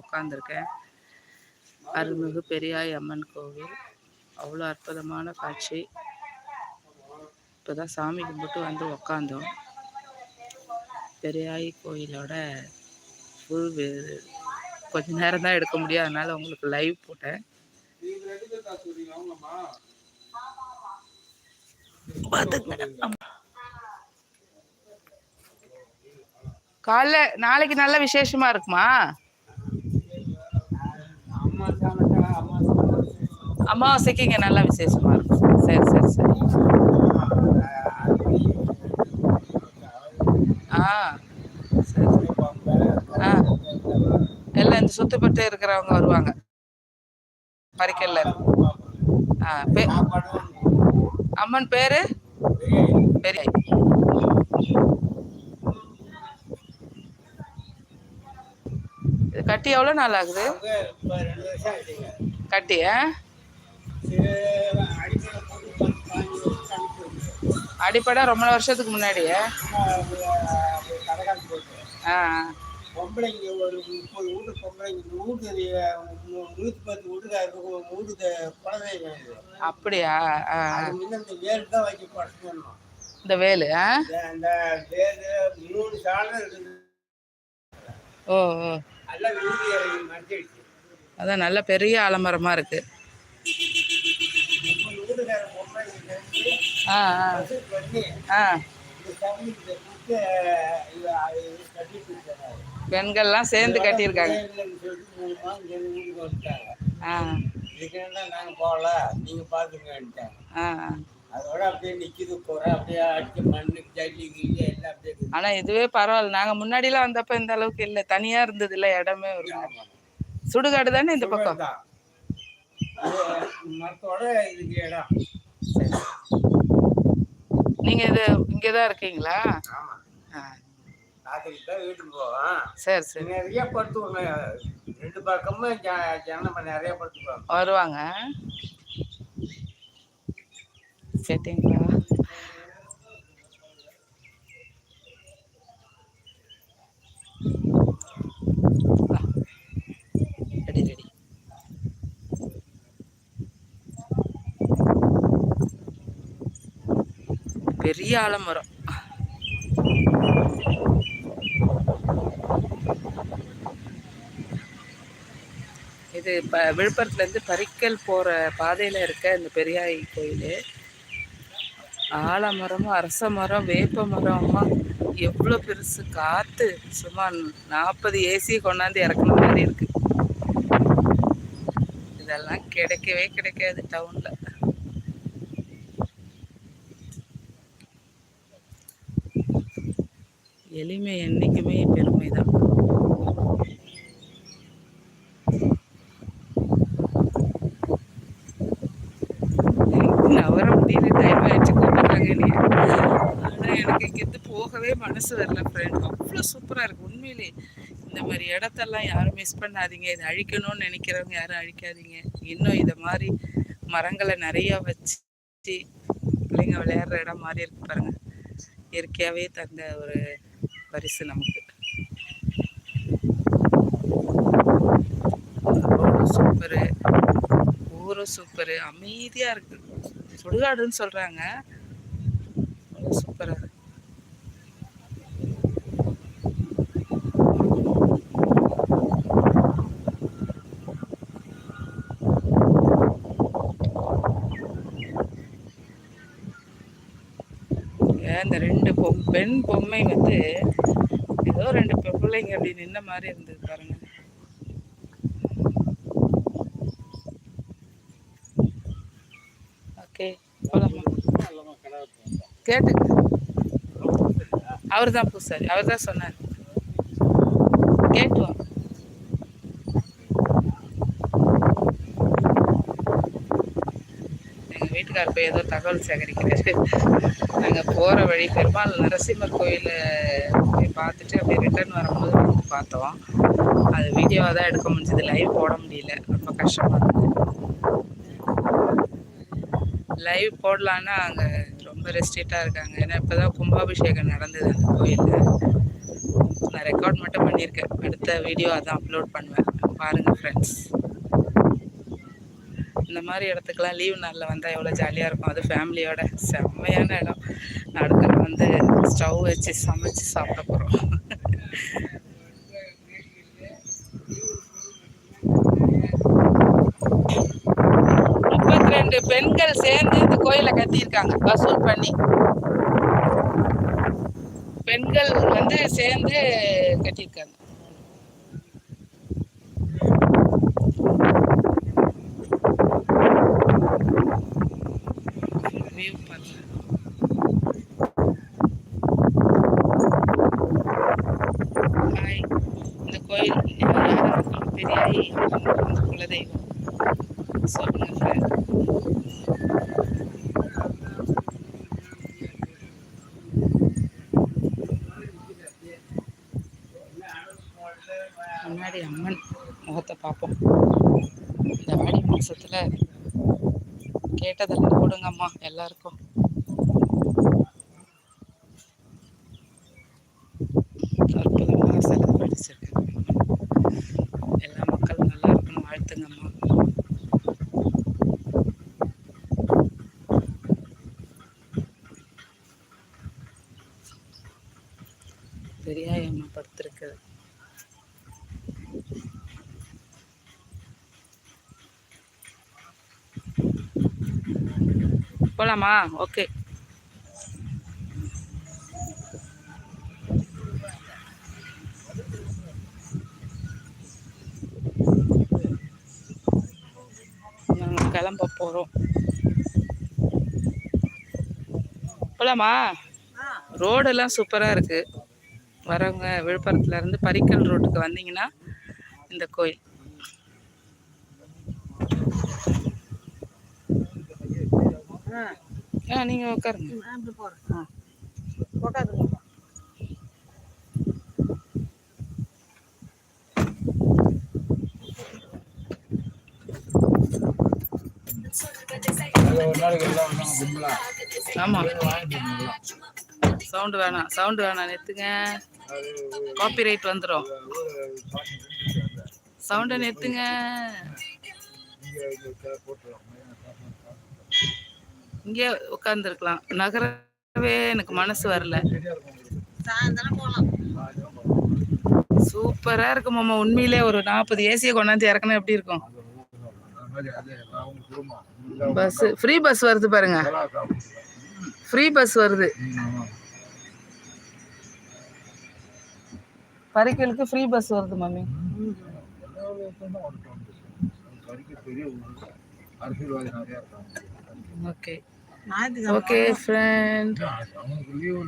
உட்காந்துருக்கேன் அருள்மிகு பெரியாய் அம்மன் கோவில். அவ்வளோ அற்புதமான காட்சி. இப்போ தான் சாமி கும்பிட்டு வந்து உக்காந்தோம். பெரியாய் கோயிலோட ஃபுல் கொஞ்ச நேரம் தான் எடுக்க முடியும். அதனால் உங்களுக்கு லைவ் போட்டேன். காலைல நாளைக்கு நல்ல விசேஷமா இருக்குமா? அமாவாசைக்கு இங்க நல்ல விசேஷமா இருக்கும். சரி சரி சரி. ஆ. சரி ஆ. எல்லாம் இந்த சுத்துப்பட்டு இருக்கிறவங்க வருவாங்க. பறிக்கல்ல ஆ பே அம்மன் பேரு? பெரிய இது கட்டி எவ்வளோ நாள் ஆகுது? கட்டி ஆ? அடிப்படை ரொம்ப வருஷத்துக்கு முன்னாடியே? ஆ பொம்பளைங்க ஒரு முப்பது வீட்டு பொம்பளைங்க வீட்டு நூற்றி பத்து வீட்டுக்காருக்கு வீட்டுக்கு குழந்தைங்க இருக்குது. அப்படியா? முன்ன இந்த வேல் தான் வைக்க படுத்தணும் இந்த வேலு அந்த வேலு மூணு சாலம் இருக்குது ஓ ஓ வீடு மறைச்சிடுச்சு அதான் நல்ல பெரிய ஆலமரமாக இருக்கு முப்பது வீட்டுக்கார பொம்பளைங்க சேர்ந்து ஆ ஆ வசூல் பண்ணி ஆ இந்த சாமிக்கு கொடுத்து இது அது கட்டிட்டு இருக்காங்க பெண்கள்லாம் சேர்ந்து கட்டியிருக்காங்க. ஆ. நாங்கள் போகல நீங்கள் ஆ ஆ. இருக்குது. ஆனா இதுவே பரவாயில்ல. நாங்க முன்னாடிலாம் வந்தப்ப இந்த அளவுக்கு இல்ல. தனியா இருந்தது இல்ல இடமே ஒரு சுடுகாடு தானே இந்த பக்கம்? மரத்தோட இதுக்கு இடம். நீங்க இது இருக்கீங்களா? ராத்திரிக்கு தான் வீட்டுக்கு போவோம் சரி சரி. நிறைய படுத்துவாங்க. ரெண்டு பக்கமும் ஜ- ஜனங்க நிறைய படுத்துக்குவாங்க வருவாங்க. கேட்டீங்களா ரெடி ரெடி பெரிய ஆலமரம். இது ப விழுப்புரத்துலேருந்து பறிக்கல் போகிற பாதையில் இருக்க இந்த பெரியாய் கோயில். ஆலமரமும் அரச மரம் வேப்ப மரம்மா எவ்வளோ பெருசு. காற்று சும்மா நாற்பது ஏசி கொண்டாந்து இறக்குன மாதிரி இருக்குது இதெல்லாம் கிடைக்கவே கிடைக்காது டவுனில் எளிமை என்றைக்குமே பெருமை தான் நவர முடியல டைம் ஆயிடுச்சு கூப்பிட்டாங்க இல்லையா ஆனால் எனக்கு இங்கேருந்து போகவே மனசு வரல ஃப்ரெண்ட் அவ்வளோ சூப்பராக இருக்கு. உண்மையிலே இந்த மாதிரி இடத்தெல்லாம் யாரும் மிஸ் பண்ணாதீங்க. இதை அழிக்கணும்னு நினைக்கிறவங்க யாரும் அழிக்காதீங்க. இன்னும் இதை மாதிரி மரங்களை நிறையா வச்சு பிள்ளைங்க விளையாடுற இடம் மாதிரி இருக்கு பாருங்கள் இயற்கையாகவே தந்த ஒரு பரிசு நமக்கு. சூப்பரு ஊரும் சூப்பரு. அமைதியா இருக்கு. சுடுகாடுன்னு சொல்றாங்க. சூப்பரா இருக்கு. ஏன் இந்த ரெண்டு பெண் பொம்மை வந்து ஏதோ ரெண்டு பிள்ளைங்க அப்படி நின்ன மாதிரி இருந்தது பாருங்க. ஓகே கேட்டு. அவர் தான் பூசாரி அவர் தான் சொன்னார். கேட்டு. வீட்டுக்கார் போய் ஏதோ தகவல் சேகரிக்கிறாரு. நாங்கள் போகிற வழி பெருமாள் நரசிம்மர் கோயில் போய் பார்த்துட்டு அப்படியே ரிட்டர்ன் வரும்போது வந்து பார்த்தோம். அது வீடியோவாக தான் எடுக்க முடிஞ்சது. லைவ் போட முடியல. ரொம்ப கஷ்டமாக இருந்தது. லைவ் போடலான்னா அங்கே ரொம்ப ரெஸ்ட்ரிக்டாக இருக்காங்க. ஏன்னா இப்போ தான் கும்பாபிஷேகம் நடந்தது அந்த கோயிலில். நான் ரெக்கார்ட் மட்டும் பண்ணியிருக்கேன். அடுத்த வீடியோ அதான் அப்லோட் பண்ணுவேன். பாருங்கள் ஃப்ரெண்ட்ஸ் இந்த மாதிரி இடத்துக்குலாம் லீவ் நாளில் வந்தால் எவ்வளோ ஜாலியாக இருக்கும். அது ஃபேமிலியோட செம்மையான இடம். அடுத்து வந்து ஸ்டவ் வச்சு சமைச்சு சாப்பிட போகிறோம் முப்பத்தி ரெண்டு பெண்கள் சேர்ந்து இந்த கோயிலை கட்டியிருக்காங்க. வசூல் பண்ணி. பெண்கள் வந்து சேர்ந்து கட்டியிருக்காங்க. வியூ பாருங்க ஹாய் இந்த கோயில் யாராருக்கும் குலதெய்வம் சொல்லுங்க முன்னாடி அம்மன் முகத்தை பார்ப்போம் இந்த ஆடி மாசத்துல கேட்டதெல்லாம் கொடுங்கம்மா எல்லாருக்கும். அற்புதமாக சிலை எல்லா மக்களும் நல்லா இருக்கணும் வாழ்த்துங்கம்மா. பெரியாய் அம்மா படுத்திருக்குது. போகலாமா ஓகே. நாங்கள் கிளம்ப போகிறோம் போகலாமா ரோடெல்லாம் சூப்பராக இருக்குது வரவங்க விழுப்புரத்துலேருந்து பரிக்கல் ரோட்டுக்கு வந்தீங்கன்னா இந்த கோயில். ஆ நீங்கள் உட்காருங்க ஆ ஆமாம் சவுண்டு வேணாம் சவுண்டு வேணாம் நிறுத்துங்க. காப்பிரைட் வந்துடும் சவுண்டை நிறுத்துங்க. இங்கே உட்காந்துருக்கலாம் நகரவே எனக்கு மனசு வரல. சூப்பரா இருக்கு மாமா. உண்மையிலே ஒரு நாற்பது ஏசியை கொண்டாந்து இறக்கணும் எப்படி இருக்கும்? பஸ் ஃப்ரீ பஸ் வருது பாருங்க. ஃப்ரீ பஸ் வருது. பரிக்கலுக்கு ஃப்ரீ பஸ் வருது மம்மி இருக்காங்க ஓகே ஓகே ஃப்ரெண்ட் அவனுக்கு லீவு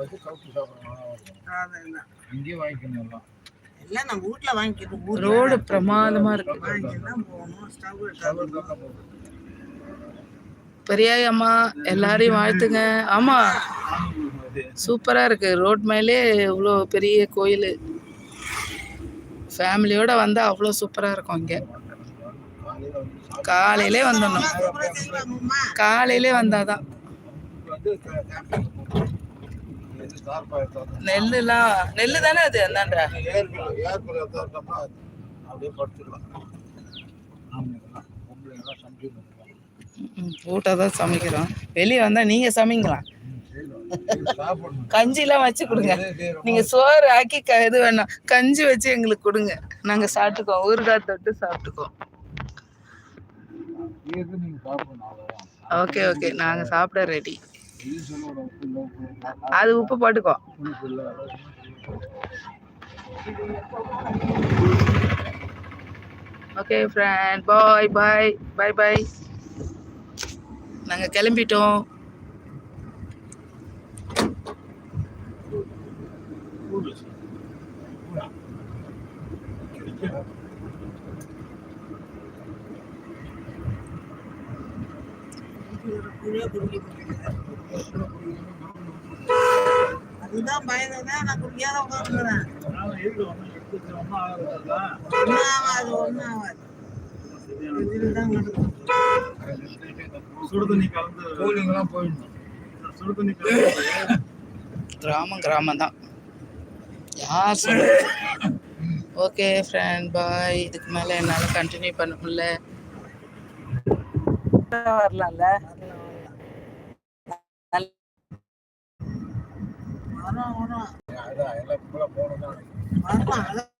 வச்சு கவுத்து சாப்பிடணும் இங்கேயே வாங்கிக்கணும் எல்லாம். எல்லாம் நம்ம வீட்ல வாங்கிக்கணும். ஊர்ல ரோடு பிரமாதமா இருக்கு. பெரியாய் அம்மா எல்லாரையும் வாழ்த்துங்க. ஆமா சூப்பரா இருக்கு. ரோட் மேலே இவ்வளோ பெரிய கோயில். ஃபேமிலியோட வந்தா அவ்வளோ சூப்பரா இருக்கும் இங்க. காலையிலே வந்துடணும் காலையிலே வந்தாதான். நெல்லுலாம் நெல்லு தானே அது அந்தாண்ட ஏர்குள்ள- தான் சமைக்கிறோம். வெளியே வந்தா நீங்க சமைங்களாம். கஞ்சிலாம் வச்சு கொடுங்க. நீங்க சோறு ஆக்கி க- இது வேணாம். கஞ்சி வச்சு எங்களுக்கு கொடுங்க. நாங்க சாப்பிட்டுக்கோம் ஊறுகாய் தொட்டு சாப்பிட்டுக்கோம் இது நீங்க சாப்பிடணும் அவ்வளவுதான். Okay okay. நாங்க சாப்பிட ரெடி. அது உப்பு போட்டுக்கோ. ஓகே ஃப்ரெண்ட் பாய் பாய் பாய் பாய் நாங்க கிளம்பிட்டோம். குடியே அதுதான் பயந்துதான் நான் குடிக்காத உட்காந்துக்கிறேன். ஒன்றும் ஆகாது ஒன்றும் ஆகாது கிராமம் கிராமம் தான் யார் சொல்றது ஓகே ஃப்ரெண்ட் பாய் இதுக்கு மேலே என்னால் கண்டினியூ பண்ண முடியல. வரலாம்ல. அதான் எல்லாம் போகணும் தான் வரலாம்